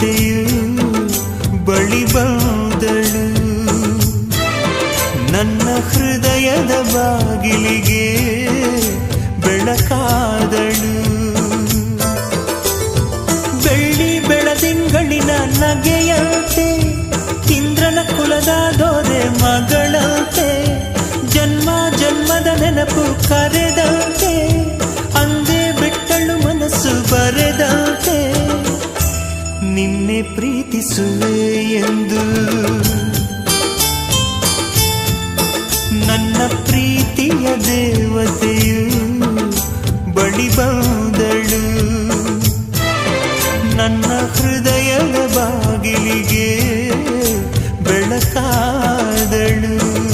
ದೇವತೆಯು ಬಳಿ ಬಂದಳು. ನನ್ನ ಹೃದಯದ ಬಾಗಿಲಿಗೆ ಬೆಳಕಾದಳು. ಬೆಳ್ಳಿ ಬೆಳದಿಂಗಳಿನ ನಗೆಯಂತೆ, ಇಂದ್ರನ ಕುಲದ ದೊರೆ ಮಗಳಂತೆ, ಜನ್ಮ ಜನ್ಮದ ನೆನಪು ಕರೆದಂತೆ ನಿನ್ನೆ ಪ್ರೀತಿಸುವೆ ಎಂದು. ನನ್ನ ಪ್ರೀತಿಯ ದೇವತೆಯು ಬಳಿ ಬಂದಳು. ನನ್ನ ಹೃದಯದ ಬಾಗಿಲಿಗೆ ಬೆಳಕಾದಳು.